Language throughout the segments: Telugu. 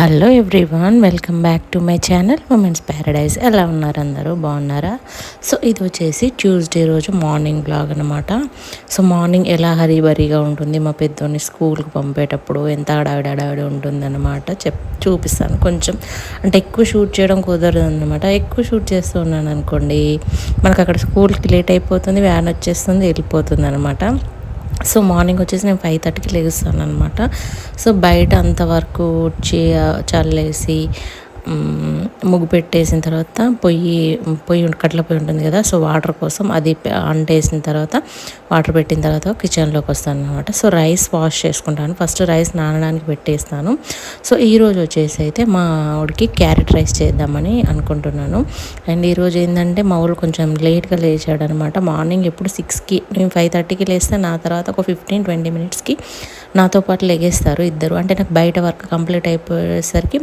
Hello everyone welcome back to my channel Women's Paradise ఎలా ఉన్నారు అందరూ? బాగున్నారా? సో ఇది వచ్చేసి ట్యూస్డే రోజు మార్నింగ్ బ్లాగ్ అనమాట సో మార్నింగ్ ఎలా హరీబరీగా ఉంటుంది? మా పెద్దోని స్కూల్కి పంపేటప్పుడు ఎంత అడావిడి అడావిడి ఉంటుంది అనమాట చెప్ చూపిస్తాను. కొంచెం అంటే ఎక్కువ షూట్ చేయడం కుదరదు అనమాట ఎక్కువ షూట్ చేస్తూ ఉన్నాను అనుకోండి మనకు అక్కడ స్కూల్కి లేట్ అయిపోతుంది వ్యాన్ వచ్చేస్తుంది వెళ్ళిపోతుంది అనమాట సో మార్నింగ్ వచ్చేసి నేను ఫైవ్ థర్టీకి లేస్తాను అనమాట సో బయట అంతవరకు వచ్చి చల్లేసి ముగ్గు పెట్టేసిన తర్వాత పొయ్యి పొయ్యి కట్ల పొయ్యి ఉంటుంది కదా సో వాటర్ కోసం అది అంటేసిన తర్వాత వాటర్ పెట్టిన తర్వాత కిచెన్లోకి వస్తాను అనమాట సో రైస్ వాష్ చేసుకుంటాను. ఫస్ట్ రైస్ నానడానికి పెట్టేస్తాను. సో ఈరోజు వచ్చేసి అయితే మా ఆవిడకి క్యారెట్ రైస్ చేద్దామని అనుకుంటున్నాను. అండ్ ఈరోజు ఏంటంటే మా ఊళ్ళు కొంచెం లేట్గా లేచాడు అనమాట మార్నింగ్ ఎప్పుడు సిక్స్కి నేను ఫైవ్ థర్టీకి లేస్తే నా తర్వాత ఒక ఫిఫ్టీన్ ట్వంటీ మినిట్స్కి నాతో పాటు లెగేస్తారు ఇద్దరు. అంటే నాకు బయట వర్క్ కంప్లీట్ అయిపోయేసరికి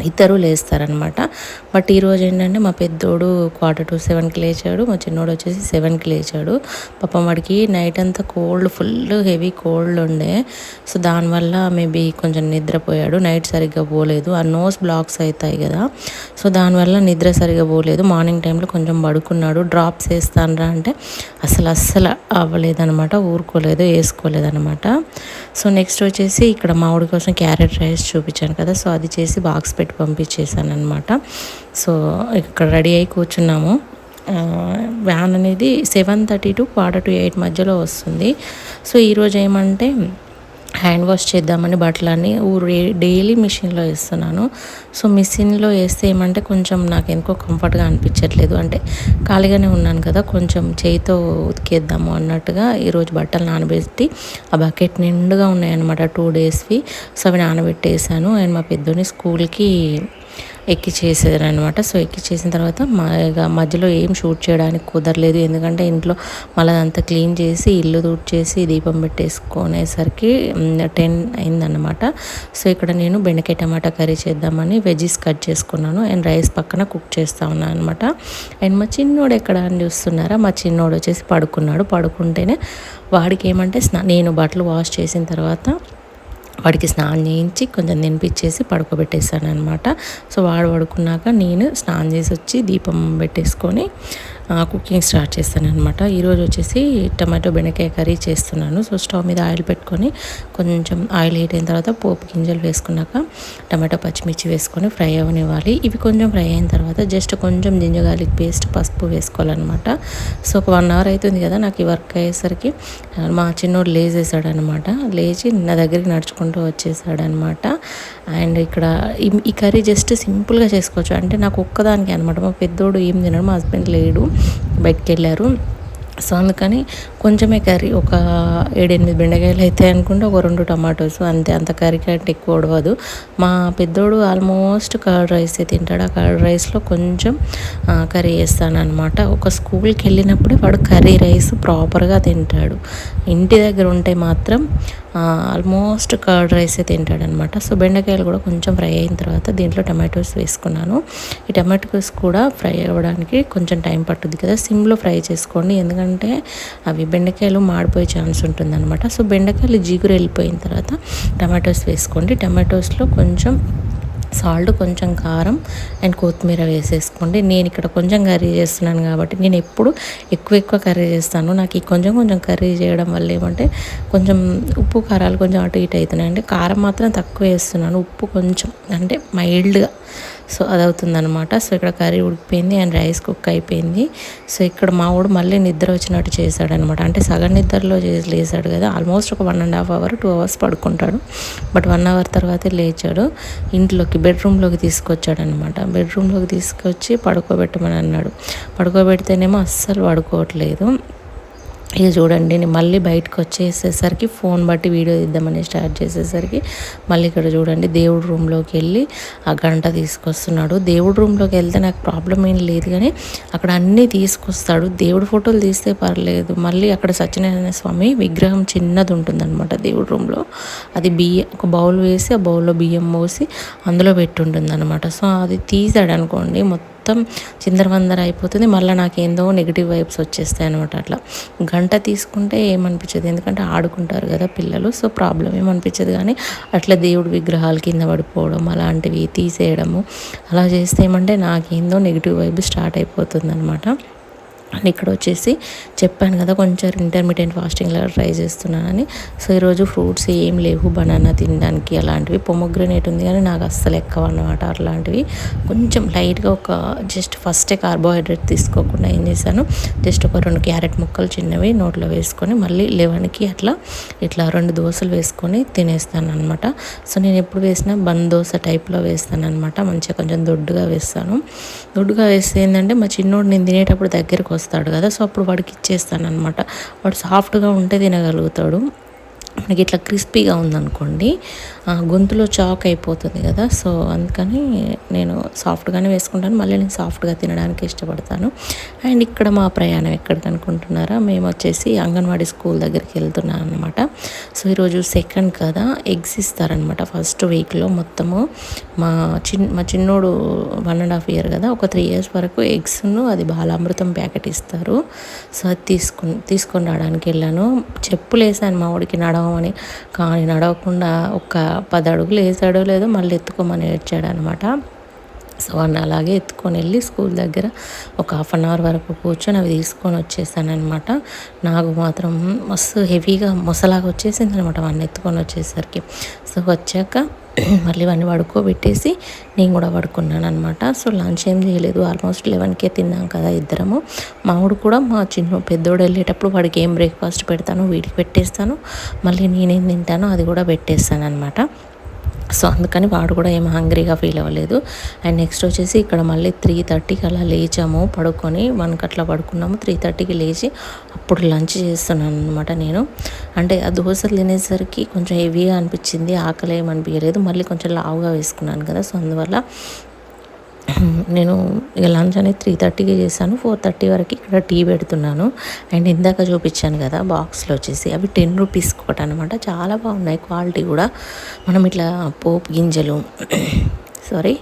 ఇద్దరు లేస్తారనమాట బట్ ఈరోజు ఏంటంటే మా పెద్దోడు క్వార్టర్ టు సెవెన్కి లేచాడు మా చిన్నోడు వచ్చేసి సెవెన్కి లేచాడు. పాపం వాడికి నైట్ అంతా కోల్డ్ ఫుల్ హెవీ కోల్డ్ ఉండే. సో దానివల్ల మేబీ కొంచెం నిద్రపోయాడు. నైట్ సరిగ్గా పోలేదు. ఆ నోస్ బ్లాక్స్ అవుతాయి కదా. సో దానివల్ల నిద్ర సరిగ్గా పోలేదు. మార్నింగ్ టైంలో కొంచెం పడుకున్నాడు. డ్రాప్స్ వేస్తానరా అంటే అసలు అస్సలు అవ్వలేదనమాట ఊరుకోలేదు వేసుకోలేదనమాట సో నెక్స్ట్ వచ్చేసి ఇక్కడ మామిడి కోసం క్యారెట్ రైస్ చూపించాను కదా. సో అది చేసి బాక్స్ పెట్టి పంపించేసాను అనమాట సో ఇక్కడ రెడీ అయి కూర్చున్నాము. వ్యాన్ అనేది seven thirty to quarter to eight మధ్యలో వస్తుంది. సో ఈరోజు ఏమంటే హ్యాండ్ వాష్ చేద్దామని బట్టలన్నీ డైలీ మిషన్లో వేస్తున్నాను. సో మిషన్లో వేస్తే ఏమంటే కొంచెం నాకు ఎందుకో కంఫర్ట్గా అనిపించట్లేదు. అంటే ఖాళీగానే ఉన్నాను కదా కొంచెం చేయితో ఉతికేద్దాము అన్నట్టుగా ఈరోజు బట్టలు నానబెట్టి ఆ బకెట్ నిండుగా ఉన్నాయన్నమాట టూ డేస్వి సో అవి నానబెట్టేసాను. అండ్ మా పెద్దోని స్కూల్కి ఎక్కి అనమాట సో ఎక్కి చేసిన తర్వాత మా ఇక మధ్యలో ఏం షూట్ చేయడానికి కుదరలేదు. ఎందుకంటే ఇంట్లో మళ్ళీ అదంతా క్లీన్ చేసి ఇల్లు చేసి దీపం పెట్టేసుకునేసరికి టెన్ అయిందన్నమాట. సో ఇక్కడ నేను బెండకాయ టమాటా కర్రీ చేద్దామని వెజీస్ కట్ చేసుకున్నాను. అండ్ రైస్ పక్కన కుక్ చేస్తా ఉన్నాను అనమాట అండ్ మా చిన్నోడు ఎక్కడ అని చూస్తున్నారా? మా చిన్నోడు వచ్చేసి పడుకున్నాడు. పడుకుంటేనే వాడికి ఏమంటే స్నా నేను బట్టలు వాష్ చేసిన తర్వాత వాడికి స్నానం చేయించి కొంచెం తినిపించేసి పడుకోబెట్టేసాను అనమాట సో వాడు పడుకున్నాక నేను స్నానం చేసి వచ్చి దీపం పెట్టేసుకొని కుకింగ్ స్టార్ట్ చేస్తాను అనమాట ఈరోజు వచ్చేసి టమాటో బెండకాయ కర్రీ చేస్తున్నాను. సో స్టవ్ మీద ఆయిల్ పెట్టుకొని కొంచెం ఆయిల్ హీట్ అయిన తర్వాత పోపు గింజలు వేసుకున్నాక టమాటో పచ్చిమిర్చి వేసుకొని ఫ్రై అవనివ్వాలి. ఇవి కొంచెం ఫ్రై అయిన తర్వాత జస్ట్ కొంచెం జింజగాలిక్ పేస్ట్ పసుపు వేసుకోవాలన్నమాట. సో ఒక వన్ అవర్ అవుతుంది కదా నాకు ఈ వర్క్ అయ్యేసరికి. మా చిన్నోడు లేచేసాడు అనమాట లేచి నా దగ్గరికి నడుచుకుంటూ వచ్చేసాడనమాట అండ్ ఇక్కడ ఈ కర్రీ జస్ట్ సింపుల్గా చేసుకోవచ్చు. అంటే నాకు ఒక్కదానికి అనమాట మా పెద్దోడు ఏం తినడు మా హస్బెండ్ లేడు. బయటకు వెళ్ళారు సో అందుకని కొంచెమే కర్రీ ఒక ఏడెనిమిది బెండకాయలు అయితే అనుకుంటే ఒక రెండు టమాటోస్ అంతే. అంత కర్రీ కంటే ఎక్కువ ఉడవదు. మా పెద్దోడు ఆల్మోస్ట్ కర్డ్ రైస్ తింటాడు. ఆ కర్డ్ రైస్లో కొంచెం కర్రీ వేస్తాను అనమాట ఒక స్కూల్కి వెళ్ళినప్పుడే వాడు కర్రీ రైస్ ప్రాపర్గా తింటాడు. ఇంటి దగ్గర ఉంటే మాత్రం ఆల్మోస్ట్ కర్డ్ రైసే తింటాడనమాట సో బెండకాయలు కూడా కొంచెం ఫ్రై అయిన తర్వాత దీంట్లో టమాటోస్ వేసుకున్నాను. ఈ టమాటోస్ కూడా ఫ్రై అవ్వడానికి కొంచెం టైం పట్టుద్ది కదా. సిమ్లో ఫ్రై చేసుకోండి. ఎందుకంటే అవి బెండకాయలు మాడిపోయే ఛాన్స్ ఉంటుందన్నమాట. సో బెండకాయలు జీగురు వెళ్ళిపోయిన తర్వాత టమాటోస్ వేసుకోండి. టమాటోస్లో కొంచెం సాల్ట్ కొంచెం కారం అండ్ కొత్తిమీర వేసేసుకోండి. నేను ఇక్కడ కొంచెం కర్రీ చేస్తున్నాను కాబట్టి నేను ఎప్పుడు ఎక్కువ ఎక్కువ కర్రీ చేస్తాను. నాకు ఈ కొంచెం కొంచెం కర్రీ చేయడం వల్ల ఏమంటే కొంచెం ఉప్పు కారాలు కొంచెం అటు ఇటు అవుతున్నాయి. అంటే కారం మాత్రం తక్కువ వేస్తున్నాను. ఉప్పు కొంచెం అంటే మైల్డ్గా సో అది అవుతుందనమాట సో ఇక్కడ కర్రీ ఉడికిపోయింది అండ్ రైస్ కుక్ అయిపోయింది. సో ఇక్కడ మా వాడు మళ్ళీ నిద్ర వచ్చినట్టు చేశాడనమాట అంటే సగం నిద్రలో చేసి లేచాడు కదా. ఆల్మోస్ట్ ఒక one and half hour two hours పడుకుంటాడు. బట్ వన్ అవర్ తర్వాతే లేచాడు. ఇంట్లోకి బెడ్రూమ్లోకి తీసుకొచ్చాడనమాట బెడ్రూమ్లోకి తీసుకొచ్చి పడుకోబెట్టమని అన్నాడు. పడుకోబెడితేనేమో అస్సలు పడుకోవట్లేదు. ఇక చూడండి నేను మళ్ళీ బయటకు వచ్చేసేసరికి ఫోన్ బట్టి వీడియో తీద్దామని స్టార్ట్ చేసేసరికి మళ్ళీ ఇక్కడ చూడండి దేవుడు రూమ్లోకి వెళ్ళి ఆ గంట తీసుకొస్తున్నాడు. దేవుడు రూమ్లోకి వెళ్తే నాకు ప్రాబ్లం ఏం లేదు కానీ అక్కడ అన్నీ తీసుకొస్తాడు. దేవుడు ఫోటోలు తీస్తే పర్లేదు. మళ్ళీ అక్కడ సత్యనారాయణ స్వామి విగ్రహం చిన్నది ఉంటుందన్నమాట దేవుడు రూమ్లో. అది బియ్యం ఒక బౌల్ వేసి ఆ బౌల్లో బియ్యం పోసి అందులో పెట్టుంటుంది అనమాట సో అది తీసాడు అనుకోండి మొత్తం మొత్తం చిందరవందర అయిపోతుంది. మళ్ళీ నాకు ఏందో నెగిటివ్ వైబ్స్ వచ్చేస్తాయి అనమాట అట్లా. గంట తీసుకుంటే ఏమనిపించదు. ఎందుకంటే ఆడుకుంటారు కదా పిల్లలు సో ప్రాబ్లం ఏమనిపించదు కానీ అట్లా దేవుడు విగ్రహాలు కింద పడిపోవడం అలాంటివి తీసేయడము అలా చేస్తే ఏమంటే నాకేందో నెగిటివ్ వైబ్ స్టార్ట్ అయిపోతుంది అనమాట అండ్ ఇక్కడ వచ్చేసి చెప్పాను కదా కొంచెం ఇంటర్మీడియట్ ఫాస్టింగ్లో ట్రై చేస్తున్నానని. సో ఈరోజు ఫ్రూట్స్ ఏం లేవు బనానా తినడానికి అలాంటివి. పొమోగ్రనేట్ ఉంది కానీ నాకు అస్సలు ఎక్కువ అన్నమాట అట్లాంటివి. కొంచెం లైట్గా ఒక జస్ట్ ఫస్టే కార్బోహైడ్రేట్ తీసుకోకుండా ఏం చేశాను జస్ట్ ఒక రెండు క్యారెట్ ముక్కలు చిన్నవి నోట్లో వేసుకొని మళ్ళీ లెవెన్కి అట్లా ఇట్లా రెండు దోశలు వేసుకొని తినేస్తాను అనమాట సో నేను ఎప్పుడు వేసినా బన్ దోశ టైప్లో వేస్తాను అనమాట మంచిగా కొంచెం దొడ్డుగా వేస్తాను. దొడ్డుగా వేస్తే ఏంటంటే మా చిన్నోడు నేను తినేటప్పుడు వస్తాను వస్తాడు కదా సో అప్పుడు వాడికి ఇచ్చేస్తాను అనమాట వాడు సాఫ్ట్గా ఉంటే తినగలుగుతాడు. మనకి ఇట్లా క్రిస్పీగా ఉందనుకోండి గొంతులో చాక్ అయిపోతుంది కదా సో అందుకని నేను సాఫ్ట్గానే వేసుకుంటాను. మళ్ళీ నేను సాఫ్ట్గా తినడానికి ఇష్టపడతాను. అండ్ ఇక్కడ మా ప్రయాణం ఎక్కడికి అనుకుంటున్నారా? మేము వచ్చేసి అంగన్వాడీ స్కూల్ దగ్గరికి వెళ్తున్నాం అనమాట సో ఈరోజు సెకండ్ కదా ఎగ్స్ ఇస్తారనమాట ఫస్ట్ వీక్లో మొత్తము. మా చిన్ మా చిన్నోడు వన్ అండ్ హాఫ్ ఇయర్ కదా ఒక త్రీ ఇయర్స్ వరకు ఎగ్స్ను అది బాలామృతం ప్యాకెట్ ఇస్తారు. సో అది తీసుకుని తీసుకొని రావడానికి వెళ్ళాను. చెప్పులు వేసాను మా వాడికి నడవమని కానీ నడవకుండా ఒక పది అడుగులు వేసాడో లేదో మళ్ళీ ఎత్తుకోమని ఏడ్చాడు అనమాట సో వాడిని అలాగే ఎత్తుకొని వెళ్ళి స్కూల్ దగ్గర ఒక హాఫ్ అన్ అవర్ వరకు కూర్చొని అవి తీసుకొని వచ్చేసానమాట నాకు మాత్రం మస్తు హెవీగా ముసలాగా వచ్చేసింది అనమాట వాడిని ఎత్తుకొని వచ్చేసరికి. సో వచ్చాక మళ్ళీ వాడిని పడుకోబెట్టేసి నేను కూడా పడుకున్నాను అనమాట సో లంచ్ ఏం చేయలేదు. ఆల్మోస్ట్ లెవెన్కే తిన్నాం కదా ఇద్దరము. మామిడు కూడా మా చిన్న పెద్దోడు వెళ్ళేటప్పుడు వాడికి ఏం బ్రేక్ఫాస్ట్ పెడతాను వీడికి పెట్టేస్తాను. మళ్ళీ నేనేం తింటానో అది కూడా పెట్టేస్తాను అనమాట సో అందుకని వాడు కూడా ఏం హంగ్రీగా ఫీల్ అవ్వలేదు. అండ్ నెక్స్ట్ వచ్చేసి ఇక్కడ మళ్ళీ త్రీ థర్టీకి అలా లేచాము. పడుకొని వన్కి అట్లా పడుకున్నాము. త్రీ థర్టీకి లేచి అప్పుడు లంచ్ చేస్తున్నాను అనమాట నేను. అంటే ఆ దోశలు తినేసరికి కొంచెం హెవీగా అనిపించింది. ఆకలి ఏమనిపించలేదు మళ్ళీ కొంచెం లావుగా వేసుకున్నాను కదా. సో అందువల్ల నేను ఇక లంచ్ అనేది త్రీ థర్టీకి చేశాను. ఫోర్ థర్టీ వరకు ఇక్కడ టీ పెడుతున్నాను. అండ్ ఇందాక చూపించాను కదా బాక్స్లో వచ్చేసి అవి టెన్ రూపీస్ ఒకటి అనమాట చాలా బాగున్నాయి క్వాలిటీ కూడా. మనం ఇట్లా పోపు గింజలు సారీ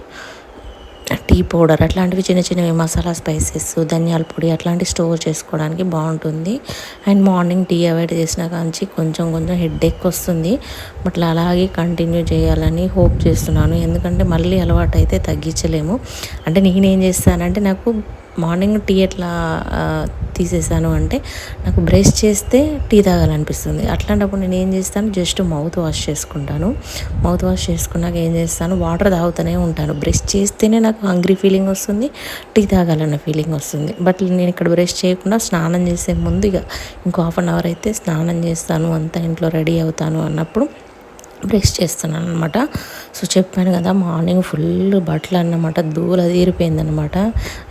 టీ పౌడర్ అట్లాంటివి చిన్న చిన్నవి మసాలా స్పైసెస్ ధనియాల పొడి అట్లాంటివి స్టోర్ చేసుకోవడానికి బాగుంటుంది. అండ్ మార్నింగ్ టీ అవాయిడ్ చేసిన కాంచి కొంచెం కొంచెం హెడ్ ఎక్ వస్తుంది. బట్ అలాగే కంటిన్యూ చేయాలని హోప్ చేస్తున్నాను. ఎందుకంటే మళ్ళీ అలవాటు అయితే తగ్గించలేము. అంటే నేనేం చేస్తానంటే నాకు మార్నింగ్ టీ ఎట్లా తీసేసాను అంటే నాకు బ్రష్ చేస్తే టీ తాగాలనిపిస్తుంది. అట్లాంటప్పుడు నేను ఏం చేస్తాను జస్ట్ మౌత్ వాష్ చేసుకుంటాను. మౌత్ వాష్ చేసుకున్నాక ఏం చేస్తాను వాటర్ తాగుతూనే ఉంటాను. బ్రష్ చేస్తేనే నాకు హంగ్రీ ఫీలింగ్ వస్తుంది టీ తాగాలన్న ఫీలింగ్ వస్తుంది. బట్ నేను ఇక్కడ బ్రష్ చేయకుండా స్నానం చేసే ముందు ఇక ఇంకో హాఫ్ అన్ అవర్ అయితే స్నానం చేస్తాను అంతా ఇంట్లో రెడీ అవుతాను అన్నప్పుడు బ్రష్ చేస్తున్నాను అనమాట సో చెప్పాను కదా మార్నింగ్ ఫుల్ బట్టలు అన్నమాట దూల తీరిపోయిందనమాట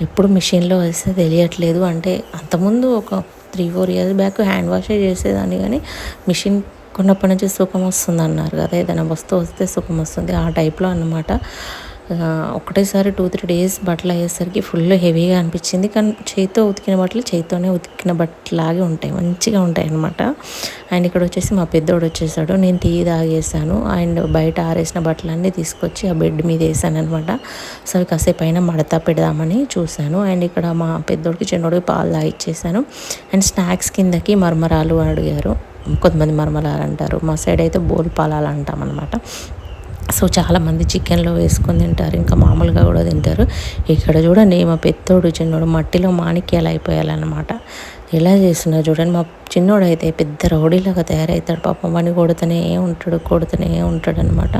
ఎప్పుడు మిషన్లో వేస్తే తెలియట్లేదు. అంటే అంతకుముందు ఒక three four years back hand వాషే చేసేదాన్ని కానీ మిషన్ కొన్నప్పటి నుంచి సుఖం వస్తుంది అన్నారు కదా. ఏదైనా వస్తువు వస్తే సుఖం వస్తుంది ఆ టైప్లో అన్నమాట. ఒకటేసారి టూ త్రీ డేస్ బట్టలు అయ్యేసరికి ఫుల్ హెవీగా అనిపించింది. కానీ చేతితో ఉతికిన బట్టలు చేతితోనే ఉతికిన బట్టలాగే ఉంటాయి. మంచిగా ఉంటాయి అనమాట అండ్ ఇక్కడ వచ్చేసి మా పెద్దోడు వచ్చేసాడు. నేను టీ తాగేసాను. అండ్ బయట ఆరేసిన బట్టలన్నీ తీసుకొచ్చి ఆ బెడ్ మీద వేసాను అనమాట సో అవి కాసేపు అయినా మడత పెడదామని చూశాను. అండ్ ఇక్కడ మా పెద్దోడికి చిన్నోడికి పాలు తాగిచ్చేసాను. అండ్ స్నాక్స్ కిందకి మర్మరాలు అడిగారు. కొంతమంది మర్మరాలు అంటారు. మా సైడ్ అయితే బోల్ పాలాలు అంటాం అనమాట సో చాలామంది చికెన్లో వేసుకొని తింటారు. ఇంకా మామూలుగా కూడా తింటారు. ఇక్కడ చూడండి మా పెద్దోడు చిన్నోడు మట్టిలో మాణిక్యాలు అయిపోయాలన్నమాట. ఎలా చేసినా చూడండి. మా చిన్నోడు అయితే పెద్ద రౌడీలాగా తయారవుతాడు. పాపం వాడిని కొడుతూనే ఉంటాడు కొడుతూనే ఉంటాడు అనమాట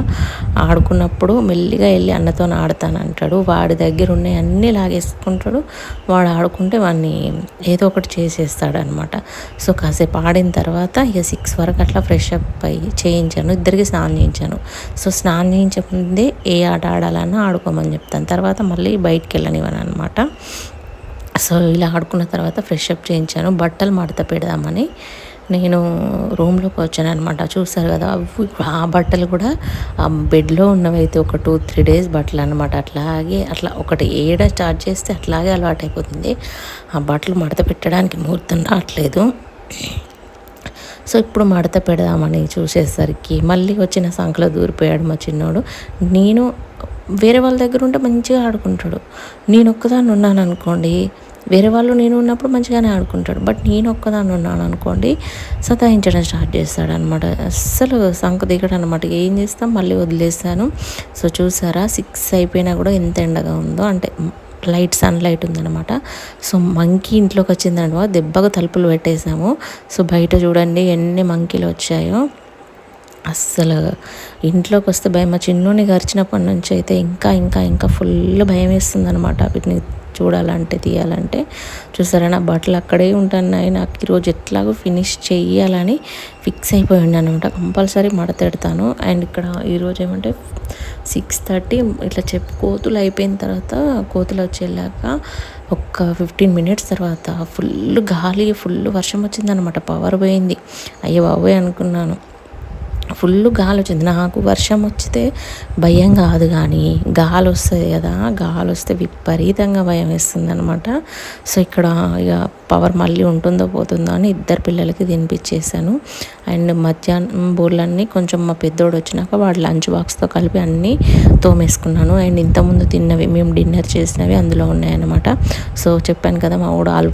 ఆడుకున్నప్పుడు మెల్లిగా వెళ్ళి అన్నతో ఆడతానంటాడు వాడి దగ్గర ఉన్నాయి అన్నీ లాగేసుకుంటాడు. వాడు ఆడుకుంటే వాడిని ఏదో ఒకటి చేసేస్తాడు అనమాట సో కాసేపు ఆడిన తర్వాత ఇక సిక్స్ వరకు అట్లా ఫ్రెష్ అప్ అయ్యి చేయించాను. ఇద్దరికి స్నానం చేయించాను. సో స్నానం చేయించే ముందే ఏ ఆట ఆడాలన్నా ఆడుకోమని చెప్తాను. తర్వాత మళ్ళీ బయటికి వెళ్ళనివ్వను అనమాట సో ఇలా ఆడుకున్న తర్వాత ఫ్రెష్ అప్ చేయించాను. బట్టలు మడత పెడదామని నేను రూమ్లోకి వచ్చాను అనమాట చూస్తారు కదా ఆ బట్టలు కూడా ఆ బెడ్లో ఉన్నవైతే ఒక టూ త్రీ డేస్ బట్టలు అనమాట అట్లాగే అట్లా ఒకటి ఏడ స్టార్ట్ చేస్తే అట్లాగే అలవాటు అయిపోతుంది ఆ బట్టలు మడత పెట్టడానికి ముహూర్తం రావట్లేదు. సో ఇప్పుడు మడత పెడదామని చూసేసరికి మళ్ళీ వచ్చిన సంఖలో దూరిపోయాడు మా చిన్నోడు. నేను వేరే వాళ్ళ దగ్గర ఉంటే మంచిగా ఆడుకుంటాడు. నేను ఒక్కదాన్ని ఉన్నాను అనుకోండి వేరే వాళ్ళు నేను ఉన్నప్పుడు మంచిగానే ఆడుకుంటాడు. బట్ నేను ఒక్కదాన్ని ఉన్నాను అనుకోండి సతాయించడం స్టార్ట్ చేస్తాడు అనమాట అస్సలు సంక దిగడం అనమాట ఏం చేస్తాం? మళ్ళీ వదిలేస్తాను. సో చూసారా? సిక్స్ అయిపోయినా కూడా ఎంత ఎండగా ఉందో. అంటే లైట్ సన్ లైట్ ఉందనమాట సో మంకీ ఇంట్లోకి వచ్చిందనమాట. దెబ్బగా తలుపులు పెట్టేసాము సో బయట చూడండి ఎన్ని మంకీలు వచ్చాయో. అస్సలు ఇంట్లోకి వస్తే భయం. మా చిన్నోని గరిచినప్పటి నుంచి అయితే ఇంకా ఇంకా ఇంకా ఫుల్ భయం వేస్తుంది అనమాట వీటిని చూడాలంటే తీయాలంటే. చూసారా నా బట్టలు అక్కడే ఉంటున్నాయి నాకు ఈరోజు ఎట్లాగో ఫినిష్ చెయ్యాలని ఫిక్స్ అయిపోయి అనమాట కంపల్సరీ మడతెడతాను అండ్ ఇక్కడ ఈరోజు ఏమంటే సిక్స్ థర్టీ ఇట్లా చెప్పి కోతులు అయిపోయిన తర్వాత కోతులు వచ్చేలాక ఒక ఫిఫ్టీన్ మినిట్స్ తర్వాత ఫుల్ గాలి ఫుల్ వర్షం వచ్చిందనమాట పవర్ పోయింది. అయ్యో బాబోయ్ అనుకున్నాను. ఫుల్ గాలి వచ్చింది నాకు వర్షం వచ్చితే భయం కాదు కానీ గాలి వస్తుంది కదా గాలి వస్తే విపరీతంగా భయం వేస్తుంది అనమాట సో ఇక్కడ ఇక పవర్ మళ్ళీ ఉంటుందో పోతుందో అని ఇద్దరు పిల్లలకి తినిపించేసాను అండ్ మధ్యాహ్నం బోర్లన్నీ కొంచెం మా పెద్దోడు వచ్చినాక వాడు లంచ్ బాక్స్తో కలిపి అన్నీ తోమేసుకున్నాను. అండ్ ఇంతకుముందు తిన్నవి మేము డిన్నర్ చేసినవి అందులో ఉన్నాయన్నమాట. సో చెప్పాను కదా మా ఊడు ఆల్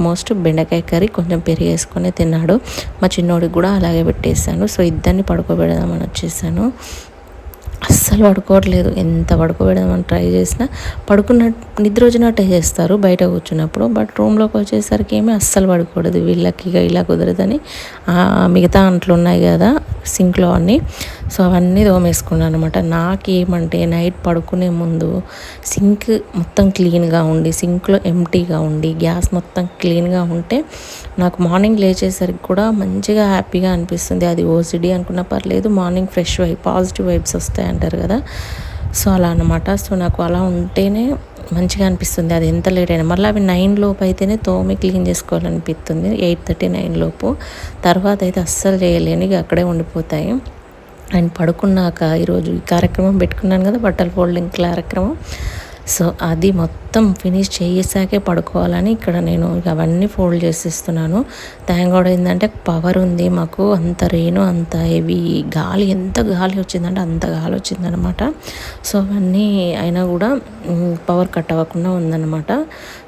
మోస్ట్ బెండకాయ కర్రీ కొంచెం పెరిగేసుకొని తిన్నాడు. మా చిన్నోడికి కూడా అలాగే పెట్టేశాను. సో ఇద్దరిని పడుకోబెడదామని వచ్చేసాను. అస్సలు పడుకోవట్లేదు. ఎంత పడుకోబెడదామని ట్రై చేసినా పడుకున్న నిద్ర వచ్చినట్టే చేస్తారు బయట కూర్చున్నప్పుడు. బట్ రూమ్లోకి వచ్చేసరికి ఏమీ అస్సలు పడుకోవడదు వీళ్ళకి ఇక ఇలా కుదరదని. మిగతా అంట్లు ఉన్నాయి కదా సింక్లో అన్నీ. సో అవన్నీ దోమేసుకున్నాను అనమాట నాకేమంటే నైట్ పడుకునే ముందు సింక్ మొత్తం క్లీన్గా ఉండి సింక్లో ఎంటీగా ఉండి గ్యాస్ మొత్తం క్లీన్గా ఉంటే నాకు మార్నింగ్ లేచేసరికి కూడా మంచిగా హ్యాపీగా అనిపిస్తుంది. అది ఓసిడి అనుకున్న పర్లేదు morning fresh vibe positive vibes వస్తాయి అంటారు కదా. సో అలా అనమాట సో నాకు అలా ఉంటేనే మంచిగా అనిపిస్తుంది. అది ఎంత లేట్ అయినా. మళ్ళీ అవి నైన్ లోపు అయితేనే తోమి క్లీన్ చేసుకోవాలనిపిస్తుంది. ఎయిట్ థర్టీ నైన్ లోపు. తర్వాత అయితే అస్సలు చేయలేని. అక్కడే ఉండిపోతాయి. ఆయన పడుకున్నాక ఈరోజు ఈ కార్యక్రమం పెట్టుకున్నాను కదా బట్టల ఫోల్డింగ్ కార్యక్రమం. సో అది మొత్తం ఫినిష్ చేసాకే పడుకోవాలని ఇక్కడ నేను అవన్నీ ఫోల్డ్ చేసిస్తున్నాను. థ్యాంక్ గాడ్ ఏంటంటే పవర్ ఉంది మాకు అంత రేను అంత హెవీ గాలి ఎంత గాలి వచ్చిందంటే అంత గాలి వచ్చిందనమాట. సో అవన్నీ అయినా కూడా పవర్ కట్ అవ్వకుండా ఉందన్నమాట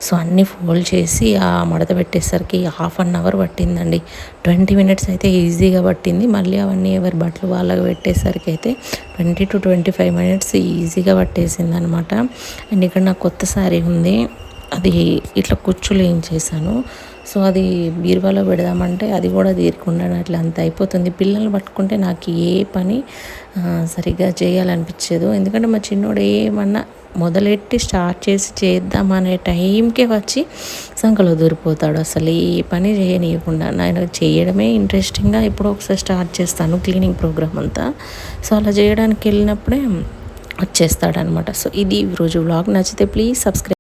సో అన్నీ ఫోల్డ్ చేసి ఆ మడత పెట్టేసరికి హాఫ్ అన్ అవర్ పట్టిందండి. ట్వంటీ మినిట్స్ అయితే ఈజీగా పట్టింది. మళ్ళీ అవన్నీ ఎవరి బట్టలు వాళ్ళకి పెట్టేసరికి అయితే twenty to twenty five minutes ఈజీగా పట్టేసింది అనమాట అండ్ ఇక్కడ నాకు కొత్త శారీ ఉంది. అది ఇట్లా కుచ్చులు ఏం చేశాను. సో అది బీరువాలో పెడదామంటే అది కూడా తీరకుండా అట్లా అంత అయిపోతుంది. పిల్లల్ని పట్టుకుంటే నాకు ఏ పని సరిగ్గా చేయాలనిపించదు. ఎందుకంటే మా చిన్నోడు ఏమన్నా మొదలెట్టి స్టార్ట్ చేసి చేద్దామనే టైంకే వచ్చి సంకలో దూరిపోతాడు. అసలు ఏ పని చేయనీయకుండా. నేను చేయడమే ఇంట్రెస్టింగ్గా ఇప్పుడు ఒకసారి స్టార్ట్ చేస్తాను క్లీనింగ్ ప్రోగ్రామ్ అంతా. సో అలా చేయడానికి వెళ్ళినప్పుడే వచ్చేస్తాడనమాట. సో ఇది ఈరోజు వ్లాగ్. నచ్చితే ప్లీజ్ సబ్స్క్రైబ్